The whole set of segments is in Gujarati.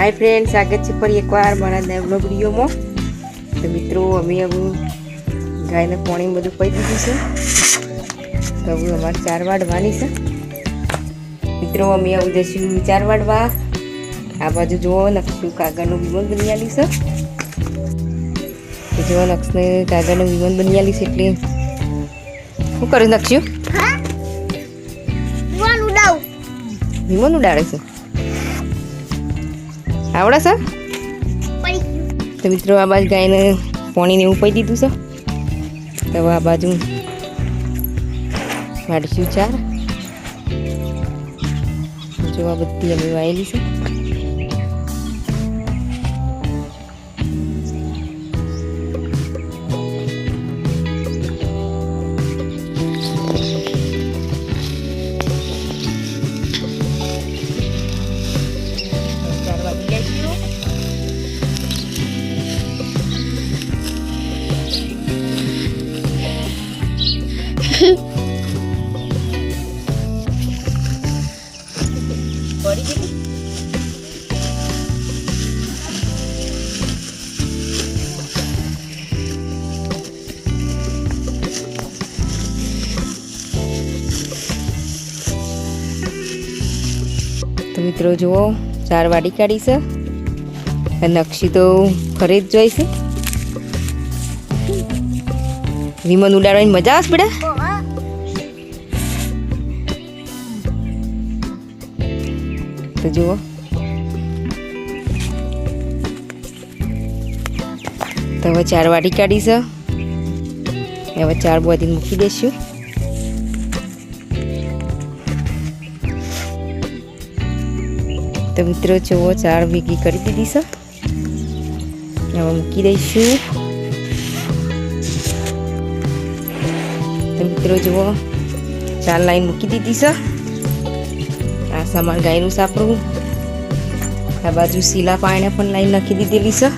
હાય ફ્રેન્ડ સ્વાગત છે ફરી એકવાર મારા નવલો વિડીયોમાં તો મિત્રો અમે હવે ગાયને પાણી બધું પી દીધું છે. તો હવે અમારે ચાર વાડવાની છે. મિત્રો અમે હવે જઈશું ચાર વાડવા. આ બાજુ જુઓ નકશું કાગળનું વિમાન બની આલી છે. તો જુઓ નક્ષને કાગળનું વિમાન બની આલી છે એટલે શું કર્યું નક્ષ્યું હા? ઉડાવ. વિમાન ઉડાડે છે. આવડે છે? તો મિત્રો આ બાજુ ગાયને પાણીને એવું પી દીધું છે. તો આ બાજુ વાળીશું ચાર જો આ બધી અમે વાયેલી છે. તો મિત્રો જુઓ, ચાર વાડી કાઢી છે. નકશી તો ફરી જ જોઈ વિમાન ઉડાડવાની મજા આવશે બેટા તો જુઓ. તો હવે ચાર વાટી કાઢી છે. હવે ચાર બોધી મૂકી દઈશું તો મિત્રો જુઓ, ચાર ભેગી કરી દીધી છે. હવે મૂકી દઈશું. તો મિત્રો જુઓ, ચાર લાઈન મૂકી દીધી છે. આ સામાન ગાયનું સાપડું. આ બાજુ શીલા પાણીને પણ લાઈન નાખી દીધેલી છે.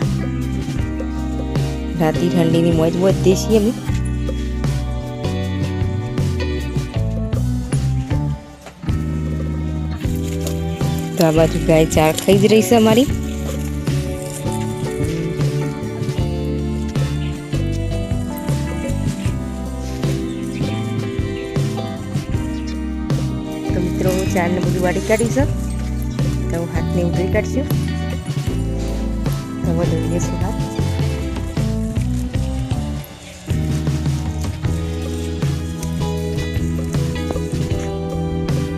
રાતી ઠંડીની મોજ વધતી છીએ અમે તો આ બાજુ ગાય ચાર ખાઈ જ રહી છે અમારી. ચારને બધું વાળી કાઢીશું તો હાથને ઉધરી કાઢશું. તો હવે ધોઈ લઈશું હાથ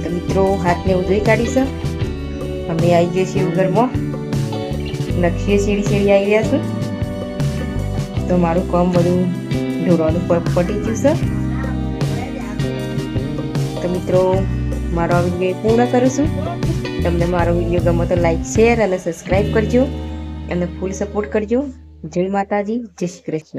તો મિત્રો, હાથને ઉધરી કાઢીશું અમે આવી ગયા છીએ ઘરમાં નકશીએ સીડી સીડી આવી રહ્યા છું. તો મારું કામ બધું ઢોળવાનું પટી ગયું છે. તો મિત્રો મારો આ વીડિયો પૂર્ણ કરું છું. તમને મારો વીડિયો ગમે તો લાઈક શેર અને સબસ્ક્રાઈબ કરજો. અને ફૂલ સપોર્ટ કરજો. જય માતાજી, જય શ્રી કૃષ્ણ.